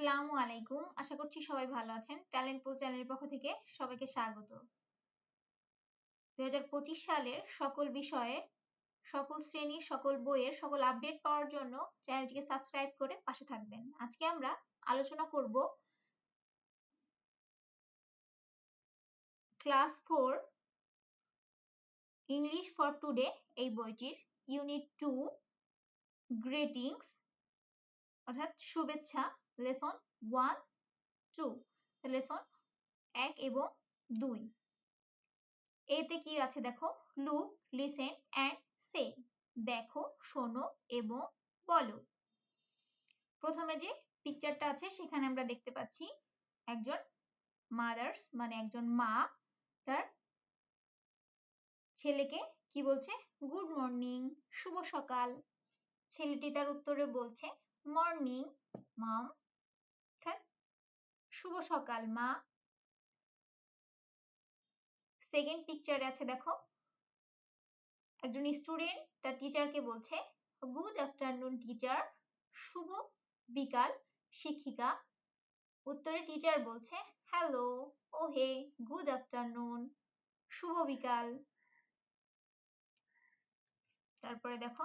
আসসালামু আলাইকুম। আশা করছি সবাই ভালো আছেন। ট্যালেন্ট পুল চ্যানেলের পক্ষ থেকে সবাইকে স্বাগত। দু হাজার পঁচিশ সালের সকল বিষয়ে, সকল শ্রেণির, সকল বইয়ের, সকল আপডেট পাওয়ার জন্য চ্যানেলটিকে সাবস্ক্রাইব করে পাশে থাকবেন। আজকে আমরা আলোচনা করব class four English for today এই বইটির ইউনিট টু গ্রেটিংস অর্থাৎ শুভেচ্ছা লেসন ওয়ান, টু। লেসন এক এবং দুই। এতে কি আছে দেখো? Look, listen and say. দেখো, শোনো এবং বলো। প্রথমে যে পিকচারটা আছে, সেখানে আমরা দেখতে পাচ্ছি একজন মাদার্স মানে একজন মা, তার ছেলেকে কি বলছে? গুড মর্নিং শুভ সকাল। ছেলেটি তার উত্তরে বলছে মর্নিং মাম শুভ সকাল, মা। সেকেন্ড পিকচারে আছে, দেখো। একজন স্টুডেন্ট তার টিচারকে বলছে গুড আফটারনুন টিচার শুভ বিকাল, শিক্ষিকা। উত্তরে টিচার বলছে hello oh hey good afternoon শুভ বিকাল। তারপরে দেখো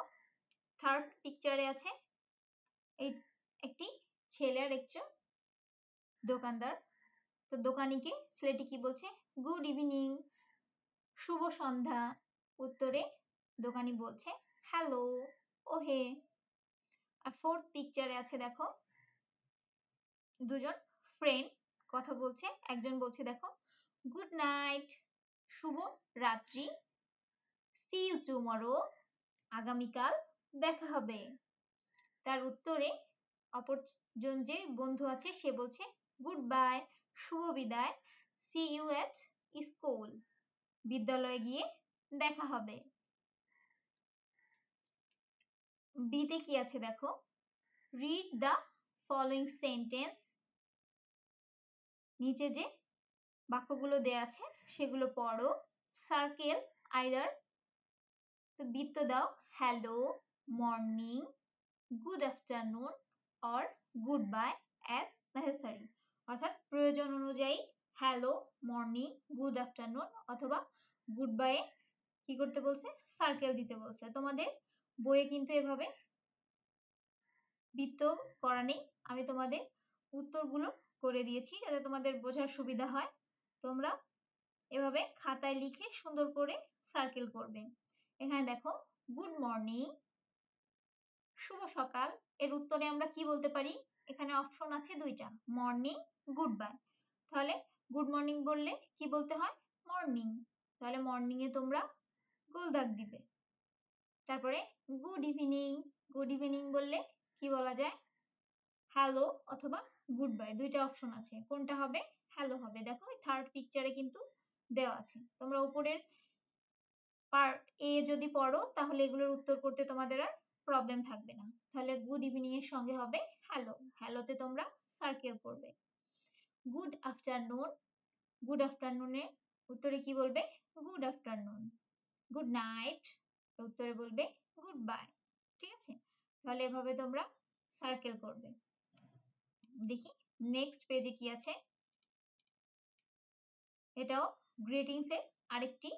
থার্ড পিকচারে আছে, এই একটি ছেলে আর একজন দোকানদার। তো দোকানিকে ছেলেটি কি বলছে? গুড ইভিনিং, শুভ সন্ধ্যা। উত্তরে দোকানি বলছে, হ্যালো ও হে আর ফোর্থ পিকচারে আছে দেখো, দুজন ফ্রেন্ড কথা বলছে। একজন বলছে দেখো, গুড নাইট, শুভ রাত্রি। সি ইউ টুমরো, আগামীকাল দেখা হবে। তার উত্তরে অপরজন যে বন্ধু আছে সে বলছে গুড বাই শুভ বিদায়। See you at school. বিদ্যালয়ে গিয়ে দেখা হবে। বিতে কি আছে দেখো? রিড দ্য ফলোইং সেন্টেন্স নিচে যে বাক্যগুলো দেয়া আছে, সেগুলো পড়ো। সার্কেল আইদার তো বৃত্ত দাও। Hello morning good afternoon or good bye as necessary অর্থাৎ প্রয়োজন অনুযায়ী হ্যালো মর্নিং গুড আফটারনুন অথবা গুড বাই কি করতে বলছে? সার্কেল দিতে বলছে। তোমাদের বইয়ে কিন্তু এভাবে বৃত্ত করা নেই। আমি তোমাদের উত্তরগুলো করে দিয়েছি যাতে তোমাদের বোঝার সুবিধা হয়। তোমরা এভাবে খাতায় লিখে সুন্দর করে সার্কেল করবে। এখানে দেখো গুড মর্নিং শুভ সকাল। এর উত্তরে আমরা কি বলতে পারি? এখানে অপশন আছে দুইটা মর্নিং গুড বাই তাহলে গুড মর্নিং বললে কি বলতে হয়? মর্নিং তাহলে মর্নিং এ তোমরা গোল দাগ দিবে। তারপরে গুড ইভিনিং গুড ইভিনিং বললে কি বলা যায়? হ্যালো অথবা গুড বাই দুইটা অপশন আছে। কোনটা হবে? হ্যালো হবে। দেখো থার্ড পিকচারে কিন্তু দেওয়া আছে। তোমরা উপরের পার্ট এ যদি পড়ো, তাহলে এগুলোর উত্তর করতে তোমাদের আর প্রবলেম থাকবে না। তাহলে গুড ইভিনিং এর সঙ্গে হবে হ্যালো হ্যালোতে তোমরা সার্কেল করবে। গুড আফটারনুন গুড আফটারনুনে উত্তরে কি বলবে? গুড আফটারনুন গুড নাইট উত্তরে বলবে গুড বাই ঠিক আছে? তাহলে এভাবে তোমরা সার্কেল করবে। দেখি নেক্সট পেজে কি আছে? এটাও গ্রিটিংস এর আরেকটি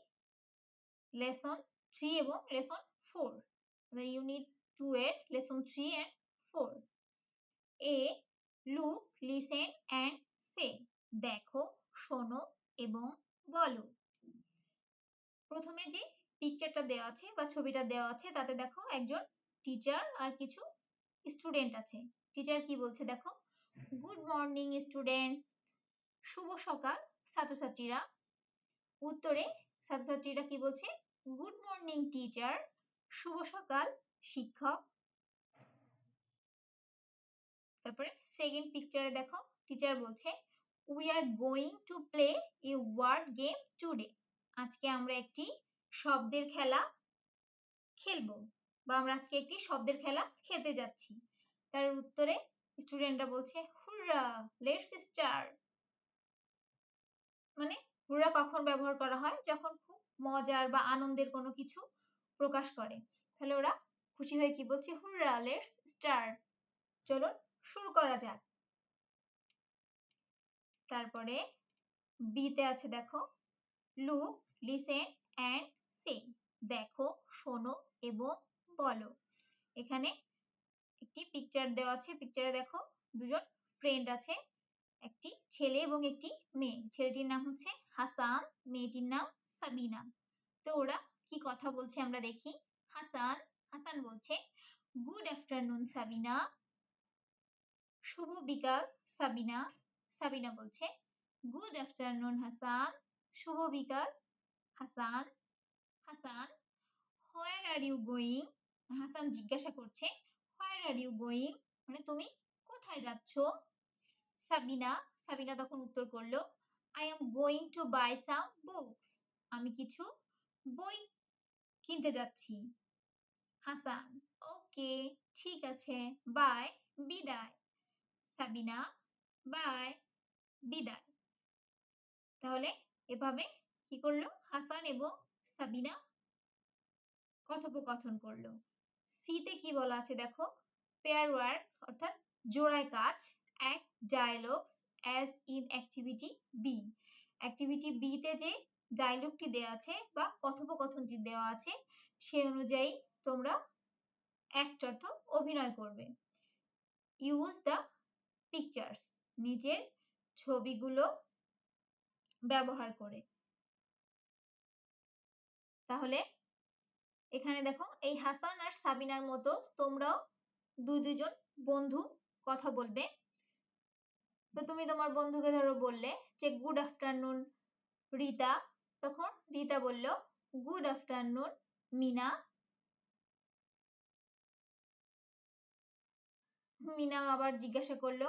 লেসন থ্রি এবং লেসন ফোর ইউনিট টু এর লেসন থ্রি অ্যান্ড ফোর এ লুক লিসেন অ্যান্ড সে দেখো, শোনো এবং বলো। প্রথমে যে পিকচারটা দেওয়া আছে বা ছবিটা দেওয়া আছে, তাতে দেখো একজন টিচার আর কিছু স্টুডেন্ট আছে। টিচার কি বলছে দেখো? গুড মর্নিং স্টুডেন্ট শুভ সকাল, ছাত্রছাত্রীরা। উত্তরে ছাত্রছাত্রীরা কি বলছে? গুড মর্নিং টিচার শুভ সকাল শিক্ষক। তারপরে সেকেন্ড পিকচারে দেখো টিচার বলছে we are going to play a word game today আজকে আমরা একটি শব্দের খেলা খেলব বা আমরা আজকে একটি শব্দের খেলা খেলতে যাচ্ছি। তার উত্তরে স্টুডেন্টরা বলছে, হুররা, লেটস স্টার্ট। মানে হুররা কখন ব্যবহার করা হয়? যখন খুব মজার বা আনন্দের কোনো কিছু প্রকাশ করে। তাহলে ওরা খুশি হয়ে কি বলছে? Hurrah let's start. চলো শুরু করা যাক। তারপরে বিতে আছে, দেখো। লুক লিসেন অ্যান্ড সে দেখো, শোনো এবং বলো। এখানে একটি পিকচার দেওয়া আছে। পিকচারে দেখো, দুজন ফ্রেন্ড আছে। একটি ছেলে এবং একটি মেয়ে। ছেলেটির নাম হচ্ছে হাসান, মেয়েটির নাম সাবিনা। তো ওরা কি কথা বলছে আমরা দেখি। হাসান হাসান বলছে গুড আফটারনুন সাবিনা। শুভ বিকাল, সাবিনা। সাবিনা বলছে গুড আফটারনুন হাসান। শুভ বিকাল, Hasan. Hasan where are you going Hasan জিজ্ঞাসা করছে হোয়ার আর ইউ গোয়িং মানে তুমি কোথায় যাচ্ছ? সাবিনা সাবিনা তখন উত্তর করল I am going to buy some books আমি কিছু বই কিনতে যাচ্ছি। হাসান। ওকে, ঠিক আছে, বাই, বিদায়। সাবিনা, বাই, বিদায়। তাহলে এভাবে কি করল? হাসান এবং সাবিনা কথোপকথন করল। সিতে কি বলা আছে দেখো? পেয়ার ওয়ার্ক অর্থাৎ জোড়ায় কাজ। এক dialogues as in activity B activity B তে যে ডায়লগটি দেওয়া আছে বা কথোপকথনটি দেওয়া আছে সেই অনুযায়ী তোমরা অ্যাক্ট অর্থ অভিনয় করবে। ইউজ দ্য পিকচার্স নিজের ছবিগুলো ব্যবহার করে। তাহলে এখানে দেখো, এই হাসান আর সাবিনার মতো তোমরাও দুই দুজন বন্ধু কথা বলবে। তো তুমি তোমার বন্ধুকে ধরো বললে যে গুড আফটারনুন রিতা। তখন রিতা বলল গুড আফটারনুন মিনা। মিনা আবার জিজ্ঞাসা করল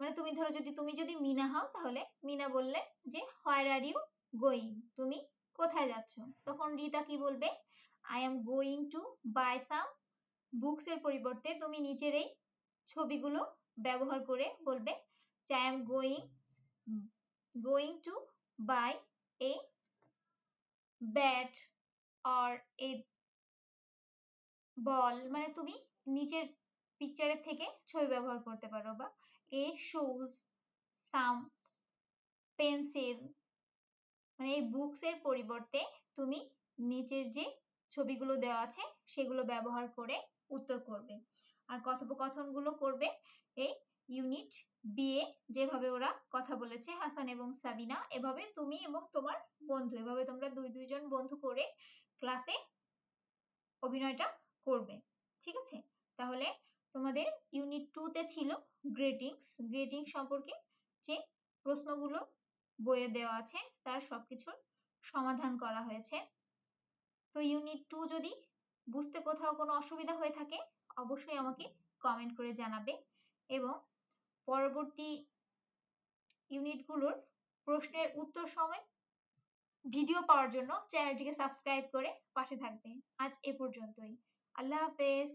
মানে তুমি ধরো যদি, তুমি যদি মিনা হও তাহলে মিনা বললে যে হোয়ার আর ইউ গোয়িং তুমি কোথায় যাচ্ছ? তখন রিতা কি বলবে? I am going to buy some books এর পরিবর্তে তুমি নিচের এই ছবিগুলো ব্যবহার করে বলবে, যে I am going going to buy a bat or a ball মানে তুমি নিচের পিকচারের থেকে ছবি ব্যবহার করতে পারো বা এ শুজ সাম পেন্সিল মানে এই বুকস এর পরিবর্তে তুমি নিচের যে ছবিগুলো দেওয়া আছে সেগুলো ব্যবহার করে উত্তর করবে। আর কথোপকথনগুলো করবে এই ইউনিট বিয়ে যেভাবে ওরা কথা বলেছে, হাসান এবং সাবিনা, এভাবে তুমি এবং তোমার বন্ধু, এভাবে তোমরা দুই দুইজন বন্ধু করে ক্লাসে অভিনয়টা করবে। ঠিক আছে? তাহলে তোমাদের ইউনিট টু তে ছিল গ্রেটিংস গ্রেটিং সম্পর্কে যে প্রশ্নগুলো বইয়ে দেওয়া আছে, তার সবকিছুর সমাধান করা হয়েছে। তো ইউনিট টু যদি বুঝতে কোথাও কোনো অসুবিধা হয়ে থাকে, অবশ্যই আমাকে কমেন্ট করে জানাবে এবং পরবর্তী ইউনিটগুলোর প্রশ্নের উত্তর সময় ভিডিও পাওয়ার জন্য চ্যানেলটিকে সাবস্ক্রাইব করে পাশে থাকবে। আজ এ পর্যন্তই। আল্লাহ হাফেজ।